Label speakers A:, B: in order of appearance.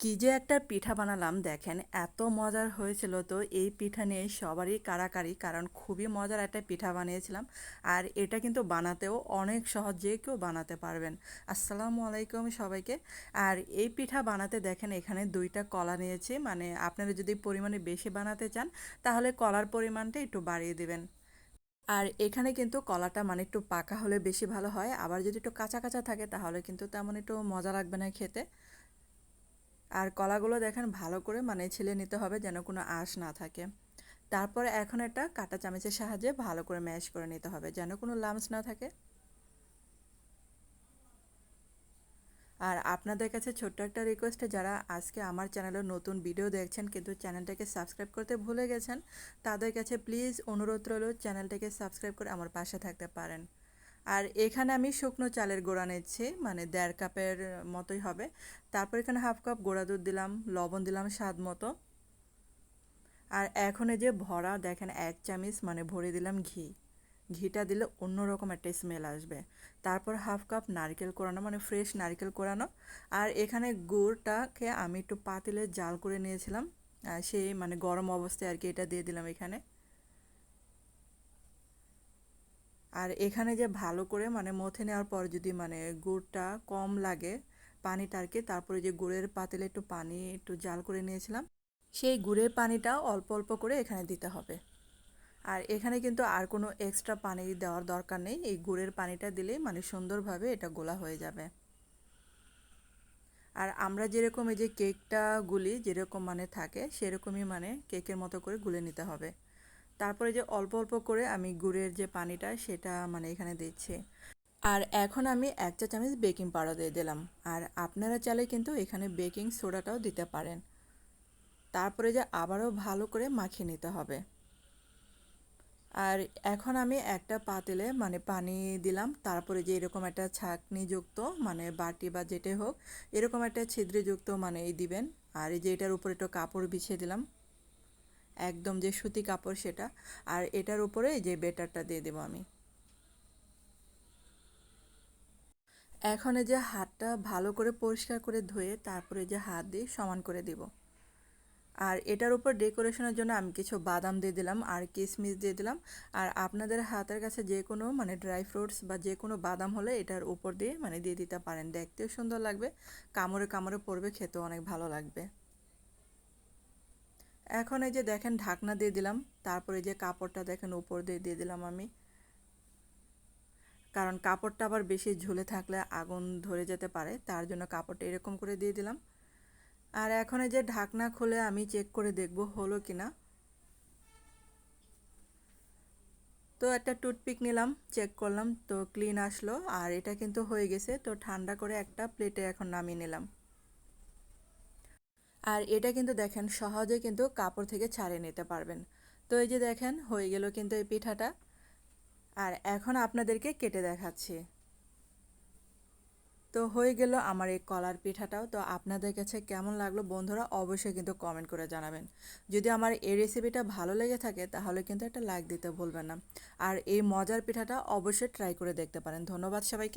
A: কি যে একটা পিঠা বানালাম, দেখেন এত মজার হয়েছিল। তো এই পিঠা নিয়ে সবারই কারাকারি কারণ খুবই মজার একটা পিঠা বানিয়েছিলাম। আর এটা কিন্তু বানাতেও অনেক সহজ, যে কেউ বানাতে পারবেন। আসসালামু আলাইকুম সবাইকে। আর এই পিঠা বানাতে দেখেন, এখানে দুইটা কলা নিয়েছি। মানে আপনারা যদি পরিমাণে বেশি বানাতে চান, তাহলে কলার পরিমাণটা একটু বাড়িয়ে দেবেন। আর এখানে কিন্তু কলাটা মানে একটু পাকা হলে বেশি ভালো হয়। আবার যদি একটু কাঁচা কাঁচা থাকে, তাহলে কিন্তু তেমন একটু মজা লাগবে না খেতে। আর কলাগুলো দেখেন ভালো করে মানে ছিলে নিতে হবে যেন কোনো আঁশ না থাকে। তারপরে এখন একটা কাঁটা চামচের সাহায্যে ভালো করে ম্যাশ করে নিতে হবে যেন কোনো লামস না থাকে। আর আপনাদের কাছে ছোট্ট একটা রিকোয়েস্টে যারা আজকে আমার চ্যানেলে নতুন ভিডিও দেখছেন কিন্তু চ্যানেলটাকে সাবস্ক্রাইব করতে ভুলে গেছেন, তাদের কাছে প্লিজ অনুরোধ রইল চ্যানেলটাকে সাবস্ক্রাইব করে আমার পাশে থাকতে পারেন। আর এখানে আমি শুকনো চালের গোড়া নিচ্ছি মানে দেড় কাপের মতোই হবে। তারপর এখানে হাফ কাপ গোড়া দুধ দিলাম, লবণ দিলাম স্বাদ মতো। আর এখন যে ভরা, দেখেন এক চামিচ মানে ভরে দিলাম ঘি। ঘিটা দিলে অন্যরকম একটা স্মেল আসবে। তারপর হাফ কাপ নারকেল কোরানো মানে ফ্রেশ নারকেল কোরানো। আর এখানে গুড়টাকে আমি একটু পাতিলে জাল করে নিয়েছিলাম সেই মানে গরম অবস্থায় আর কি এটা দিয়ে দিলাম এখানে। আর এখানে যে ভালো করে মানে মথে নেওয়ার পর যদি মানে গুড়টা কম লাগে পানিটা আর কি, তারপরে যে গুড়ের পাতিলে একটু পানি একটু জাল করে নিয়েছিলাম, সেই গুড়ের পানিটা অল্প অল্প করে এখানে দিতে হবে। আর এখানে কিন্তু আর কোনো এক্সট্রা পানি দেওয়ার দরকার নেই, এই গুড়ের পানিটা দিলে মানে সুন্দরভাবে এটা গোলা হয়ে যাবে। আর আমরা যেরকম এই যে কেকটা গুলি যেরকম মানে থাকে, সেরকমই মানে কেকের মতো করে গুলে নিতে হবে। তারপরে যে অল্প অল্প করে আমি গুড়ের যে পানিটা সেটা মানে এখানে দিচ্ছি। আর এখন আমি এক চা চামচ বেকিং পাউডার দিয়ে দিলাম। আর আপনারা চাইলে কিন্তু এখানে বেকিং সোডাটাও দিতে পারেন। তারপরে যে আবারও ভালো করে মাখিয়ে নিতে হবে। আর এখন আমি একটা পাতিলে মানে পানি দিলাম। তারপরে যে এরকম একটা ছাকনিযুক্ত মানে বাটি বা যেটাই হোক, এরকম একটা ছিদ্রযুক্ত মানে এই দিবেন। আর এই যে এটার উপরে একটু কাপড় বিছিয়ে দিলাম। একদম যে সুতি কাপড় সেটা, আর এটার উপরে যে বেটারটা দিয়ে দেবো আমি। এখন এই যে হাতটা ভালো করে পরিষ্কার করে ধুয়ে তারপরে যে হাত দিয়ে সমান করে দিব। আর এটার উপর ডেকোরেশনের জন্য আমি কিছু বাদাম দিয়ে দিলাম আর কিশমিশ দিয়ে দিলাম। আর আপনাদের হাতের কাছে যে কোনো মানে ড্রাই ফ্রুটস বা যে কোনো বাদাম হলে এটার উপর দিয়ে মানে দিয়ে দিতে পারেন। দেখতেও সুন্দর লাগবে, কামড়ে কামড়ে পড়বে, খেতেও অনেক ভালো লাগবে। এখন এই যে দেখেন ঢাকনা দিয়ে দিলাম, তারপরে যে কাপড়টা দেখেন উপর দিয়ে দিয়ে দিলাম আমি। কারণ কাপড়টা আবার বেশি ঝুলে থাকলে আগুন ধরে যেতে পারে, তার জন্য কাপড়টা এরকম করে দিয়ে দিলাম। আর এখন এই যে ঢাকনা খুলে আমি চেক করে দেখব হলো কি না তো একটা টুথপিক নিলাম চেক করলাম, তো ক্লিন আসলো, আর এটা কিন্তু হয়ে গেছে, তো ঠান্ডা করে একটা প্লেটে এখন নামিয়ে নিলাম। আর এটা কিন্তু দেখেন সহজে কিন্তু কাপড় থেকে ছাড়িয়ে নিতে পারবেন। তো এই যে দেখেন, হয়ে গেল কিন্তু এই পিঠাটা। আর এখন আপনাদেরকে কেটে দেখাচ্ছি। তো হয়ে গেল আমার এই কলার পিঠাটাও। তো আপনাদের কাছে কেমন লাগল বন্ধুরা অবশ্যই কিন্তু কমেন্ট করে জানাবেন। যদি আমার এই রেসিপিটা ভালো লেগে থাকে, তাহলে কিন্তু একটা লাইক দিতে ভুলবেন না। আর এই মজার পিঠাটা অবশ্যই ট্রাই করে দেখতে পারেন। ধন্যবাদ সবাইকে।